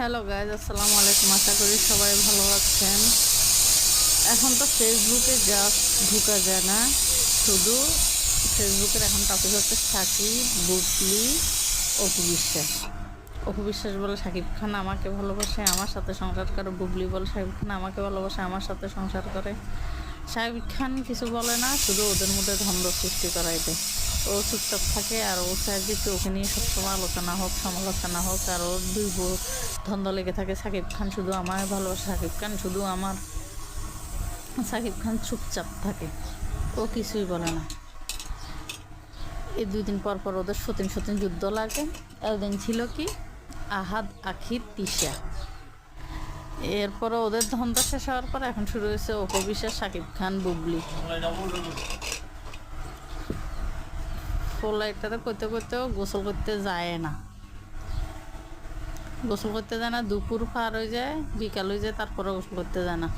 Hello guys, আসসালামু আলাইকুম। আশা করি সবাই ভালো আছেন। এখন তো ফেসবুকে যা ঢুকা যায় না। শুধু ফেসবুকের এখন টপিক হচ্ছে সাকিব, বুবলি, অপু বিশ্বাস। অপু বিশ্বাস বলে সাকিব খান আমাকে ভালোবাসে, আমার সাথে সংসার করে। বুবলি বলে সাকিব খান আমাকে ভালোবাসে, আমার সাথে সংসার করে। সাকিব খান কিছু বলে না, শুধু ওদের মধ্যে ধন্দ সৃষ্টি করাই দেয় ও চুপচাপ থাকে আর ও চায় যে কি ওকে নিয়ে সবসময় আলোচনা হোক, সমালোচনা হোক। আর ওর দুই বউ ধন্দ লেগে থাকে। সাকিব খান শুধু আমার ভালোবাসে, সাকিব খান শুধু আমার। সাকিব খান চুপচাপ থাকে। ও কিছুই বলে না। এই দুই দিন পর পর ওদের সতীন সতীন যুদ্ধ লাগে। একদিন ছিল কি? আহাদ আখির তিশা। এরপরে ওদের ধন্দা শেষ হওয়ার পর এখন শুরু হয়েছে অপবিশ্বাস, সাকিব খান, বুবলি। ফ্লাইটটাতে করতে করতেও গোসল করতে যায় না। গোসল করতে যায় না, দুপুর পার হয়ে যায়, বিকাল হয়ে যায় তারপরে গোসল করতে যায় না।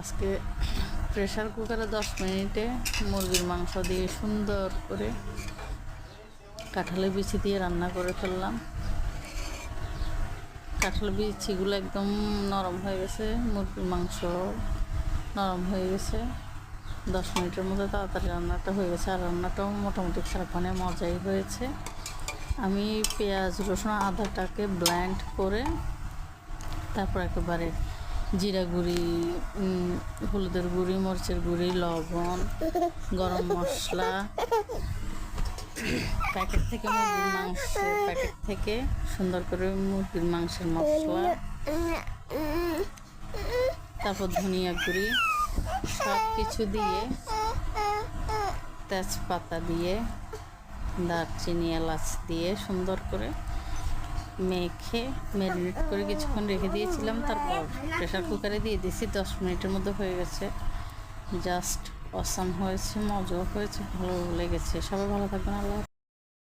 আজকে প্রেশার কুকারে দশ মিনিটে মুরগির মাংস দিয়ে সুন্দর করে কাঁঠালের বিচি দিয়ে রান্না করে ফেললাম। কাঁঠালের বিচিগুলো একদম নরম হয়ে গেছে, মুরগির মাংস নরম হয়ে গেছে। দশ মিনিটের মধ্যে তাড়াতাড়ি রান্নাটা হয়ে গেছে, আর রান্নাটাও মোটামুটি সারাক্ষণে মজাই হয়েছে আমি পেঁয়াজ, রসুন, আদাটাকে ব্ল্যান্ড করে তারপর একেবারে জিরা গুঁড়ি হলুদের গুঁড়ি, মরিচের গুঁড়ি, লবণ, গরম মশলা, প্যাকেট থেকে মুরগির মাংস, প্যাকেট থেকে সুন্দর করে মুরগির মাংসের মশলা, তারপর ধনিয়া গুঁড়ি সব কিছু দিয়ে তেজপাতা দিয়ে, দারচিনি, এলাচ দিয়ে সুন্দর করে মেখে ম্যারিনেট করে কিছুক্ষণ রেখে দিয়েছিলাম। তারপর প্রেশার কুকারে দিয়ে দিয়েছি। দশ মিনিটের মধ্যে হয়ে গেছে। জাস্ট অসাম হয়েছে, মজাও হয়েছে ভালো লেগেছে। সবাই ভালো থাকবেন, আল্লাহ।